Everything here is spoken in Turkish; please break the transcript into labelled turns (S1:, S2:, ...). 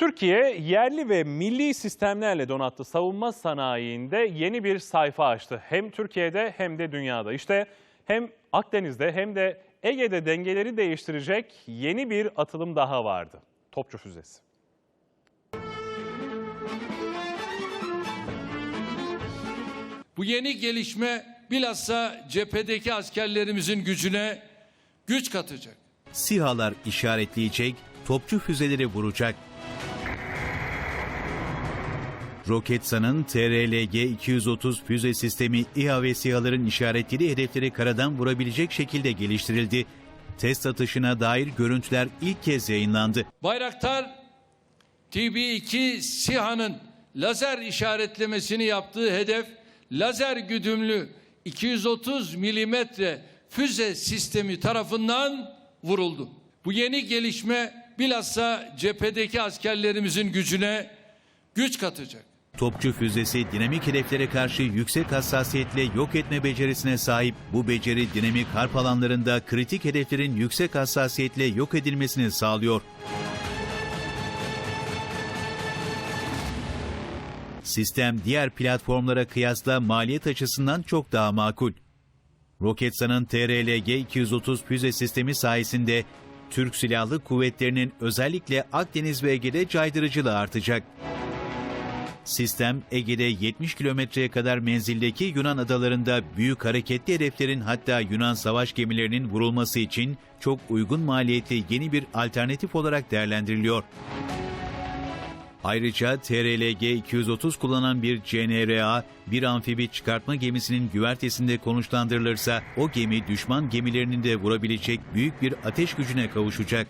S1: Türkiye yerli ve milli sistemlerle donattığı savunma sanayiinde yeni bir sayfa açtı. Hem Türkiye'de hem de dünyada. İşte hem Akdeniz'de hem de Ege'de dengeleri değiştirecek yeni bir atılım daha vardı. Topçu füzesi.
S2: Bu yeni gelişme bilhassa cephedeki askerlerimizin gücüne güç katacak.
S3: SİHA'lar işaretleyecek, topçu füzeleri vuracak. Roketsan'ın TRLG-230 füze sistemi İHA ve SİHA'ların işaretlediği hedefleri karadan vurabilecek şekilde geliştirildi. Test atışına dair görüntüler ilk kez yayınlandı.
S2: Bayraktar TB2 SİHA'nın lazer işaretlemesini yaptığı hedef lazer güdümlü 230 milimetre füze sistemi tarafından vuruldu. Bu yeni gelişme bilhassa cephedeki askerlerimizin gücüne güç katacak.
S3: Topçu füzesi dinamik hedeflere karşı yüksek hassasiyetle yok etme becerisine sahip. Bu beceri dinamik harp alanlarında kritik hedeflerin yüksek hassasiyetle yok edilmesini sağlıyor. Sistem diğer platformlara kıyasla maliyet açısından çok daha makul. Roketsan'ın TRLG-230 füze sistemi sayesinde Türk Silahlı Kuvvetleri'nin özellikle Akdeniz ve Ege'de caydırıcılığı artacak. Sistem Ege'de 70 kilometreye kadar menzildeki Yunan adalarında büyük hareketli hedeflerin hatta Yunan savaş gemilerinin vurulması için çok uygun maliyetli yeni bir alternatif olarak değerlendiriliyor. Ayrıca TRLG-230 kullanan bir CNRA, bir amfibi çıkartma gemisinin güvertesinde konuşlandırılırsa o gemi düşman gemilerinin de vurabilecek büyük bir ateş gücüne kavuşacak.